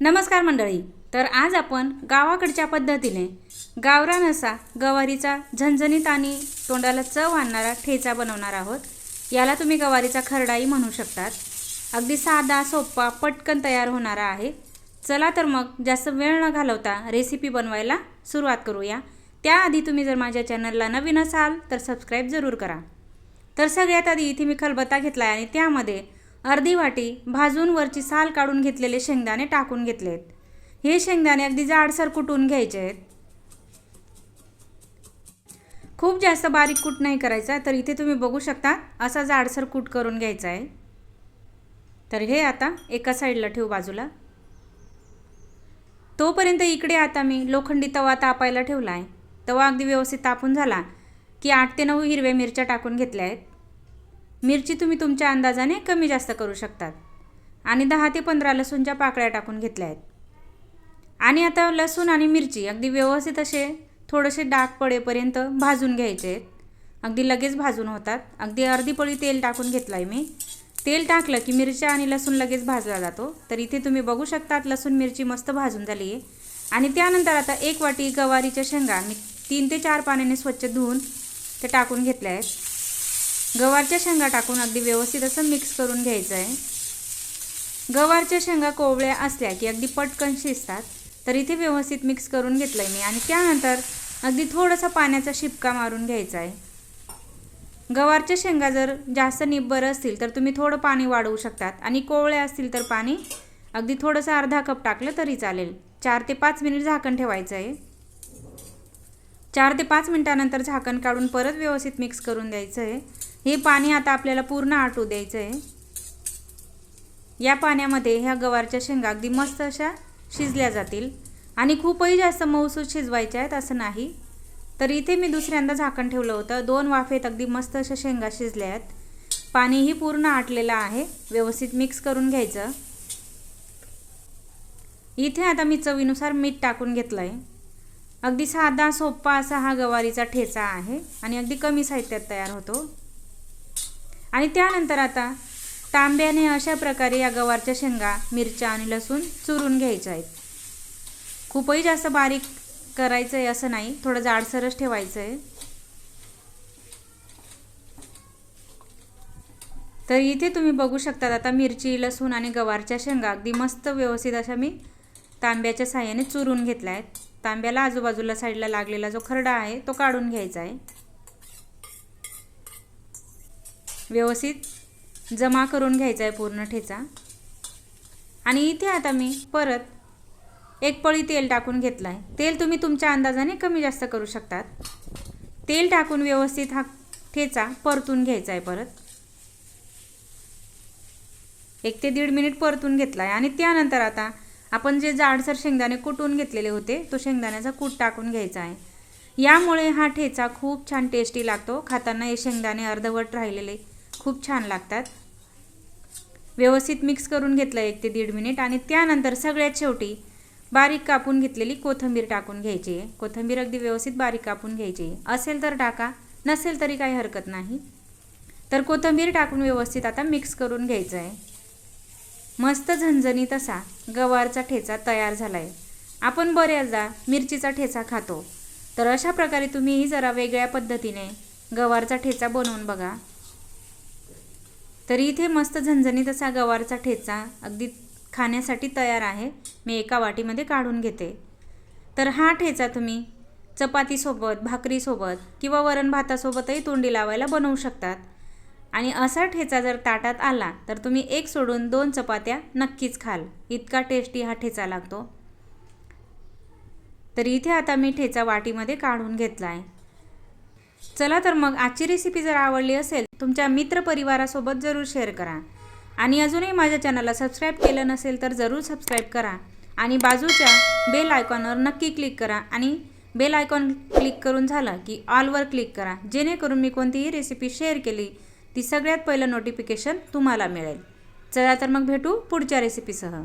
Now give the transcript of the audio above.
नमस्कार मंडळी. तर आज आपण गावाकडच्या पद्धतीने गावरान असा गवारीचा झणझणीत आणि तोंडाला चव आणणारा ठेचा बनवणार आहोत. याला तुम्ही गवारीचा खरडाही म्हणू शकतात. अगदी साधा सोपा पटकन तयार होणारा आहे. चला तर मग जास्त वेळ न घालवता रेसिपी बनवायला सुरुवात करूया. त्याआधी तुम्ही जर माझ्या चॅनलला नवीन असाल तर सबस्क्राईब जरूर करा. तर सगळ्यात आधी इथे मी खलबत्ता घेतला आहे आणि त्यामध्ये अर्धी वाटी भाजून वरची साल काढून घेतलेले शेंगदाणे टाकून घेतलेत. हे शेंगदाणे अगदी जाडसर कुटून घ्यायचे आहेत. खूप जास्त बारीक कूट नाही करायचा तर इथे तुम्ही बघू शकता असा जाडसर कूट करून घ्यायचा आहे. तर हे आता एका साईडला ठेवू बाजूला. तोपर्यंत इकडे आता मी लोखंडी तवा तापायला ठेवला आहे तवा अगदी व्यवस्थित तापून झाला की आठ ते नऊ हिरव्या मिरच्या टाकून घेतल्या आहेत. मिरची तुम्ही तुमच्या अंदाजाने कमी जास्त करू शकतात. आणि दहा ते पंधरा लसूणच्या पाकळ्या टाकून घेतल्या आहेत. आणि आता लसूण आणि मिरची अगदी व्यवस्थित असे थोडेसे डाग पडेपर्यंत भाजून घ्यायचे आहेत. अगदी लगेच भाजून होतात. अगदी अर्धी पळी तेल टाकून घेतलं आहे मी. तेल टाकलं की मिरच्या आणि लसूण लगेच भाजला जातो. तर इथे तुम्ही बघू शकतात लसूण मिरची मस्त भाजून झाली आहे. आणि त्यानंतर आता एक वाटी गवारीच्या शेंगा मी तीन ते चार पाण्याने स्वच्छ धुवून ते टाकून घेतल्या आहेत. गवारच्या शेंगा टाकून अगदी व्यवस्थित असं मिक्स करून घ्यायचं आहे गवारच्या शेंगा कोवळ्या असल्या की अगदी पटकन शिजतात तर इथे व्यवस्थित मिक्स करून घेतलं आहे मी. आणि त्यानंतर अगदी थोडासा पाण्याचा शिपका मारून घ्यायचा आहे गवारच्या शेंगा जर जास्त निब्बर असतील तर तुम्ही थोडं पाणी वाढवू शकतात. आणि कोवळ्या असतील तर पाणी अगदी थोडंसं अर्धा कप टाकलं तरी चालेल. चार ते पाच मिनिट झाकण ठेवायचं आहे चार ते पाच मिनटानंतर झाकण काढून परत व्यवस्थित मिक्स करून द्यायचं आहे हे पाणी आता आपल्याला पूर्ण आटू द्यायचं आहे या पाण्यामध्ये ह्या गवारच्या शेंगा अगदी मस्त अशा शिजल्या जातील. आणि खूपही जास्त मऊसूद शिजवायच्या आहेत असं नाही. तर इथे मी दुसऱ्यांदा झाकण ठेवलं होतं. दोन वाफेत अगदी मस्त अशा शेंगा शिजल्या आहेत. पाणीही पूर्ण आटलेलं आहे. व्यवस्थित मिक्स करून घ्यायचं. इथे आता मी चवीनुसार मीठ टाकून घेतलं आहे अगदी साधा सोप्पा असा हा गवारीचा ठेचा आहे. आणि अगदी कमी साहित्यात तयार होतो. आणि त्यानंतर आता तांब्याने अशा प्रकारे या गवारच्या शेंगा मिरच्या आणि लसूण चुरून घ्यायच्या आहेत. खूपही जास्त बारीक करायचं आहे असं नाही थोडं जाडसरच ठेवायचं आहे तर इथे तुम्ही बघू शकता आता मिरची लसूण आणि गवारच्या शेंगा अगदी मस्त व्यवस्थित अशा मी तांब्याच्या साह्याने चुरून घेतल्या आहेत. तांब्याला आजूबाजूला साईडला लागलेला जो खरडा आहे तो काढून घ्यायचा आहे. व्यवस्थित जमा करून घ्यायचा आहे पूर्ण ठेचा. आणि इथे आता मी परत एक पळी तेल टाकून घेतलं आहे तेल तुम्ही तुमच्या अंदाजाने कमी जास्त करू शकतात. तेल टाकून व्यवस्थित हा ठेचा परतून घ्यायचा आहे परत. एक ते दीड मिनिट परतून घेतला आहे आणि त्यानंतर आता आपण जे जाडसर शेंगदाणे कुटून घेतलेले होते तो शेंगदाण्याचा कूट टाकून घ्यायचा आहे यामुळे हा ठेचा खूप छान टेस्टी लागतो. खाताना हे शेंगदाणे अर्धवट राहिलेले खूप छान लागतात. व्यवस्थित मिक्स करून घेतलं एक ते दीड मिनिट आणि त्यानंतर सगळ्यात शेवटी बारीक कापून घेतलेली कोथिंबीर टाकून घ्यायची. आहे कोथिंबीर अगदी व्यवस्थित बारीक कापून घ्यायची. आहे असेल तर टाका नसेल तरी काही हरकत नाही. तर कोथिंबीर टाकून व्यवस्थित आता मिक्स करून घ्यायचं आहे मस्त झणझणीत असा गवारचा ठेचा तयार झाला आहे आपण बऱ्याचदा मिरचीचा ठेचा खातो. तर अशा प्रकारे तुम्हीही जरा वेगळ्या पद्धतीने गवारचा ठेचा बनवून बघा. तर इथे मस्त झणझणीत असा गवारचा ठेचा अगदी खाण्यासाठी तयार आहे. मी एका वाटीमध्ये काढून घेते. तर हा ठेचा तुम्ही चपातीसोबत भाकरीसोबत किंवा वरण भातासोबतही तोंडी लावायला बनवू शकतात. आणि असा ठेचा जर ताटात आला तर तुम्ही एक सोडून दोन चपात्या नक्कीच खाल. इतका टेस्टी हा ठेचा लागतो. तर इथे आता मी ठेचा वाटीमध्ये काढून घेतला आहे चला तर मग आजची रेसिपी जर आवडली असेल तुमच्या मित्रपरिवारासोबत जरूर शेअर करा. आणि अजूनही माझ्या चॅनलला सबस्क्राईब केलं नसेल तर जरूर सबस्क्राईब करा. आणि बाजूच्या बेल आयकॉनवर नक्की क्लिक करा आणि बेल आयकॉन क्लिक करून झालं की ऑलवर क्लिक करा. जेणेकरून मी कोणतीही रेसिपी शेअर केली ती सगळ्यात पहिलं नोटिफिकेशन तुम्हाला मिळेल. चला तर मग भेटू पुढच्या रेसिपीसह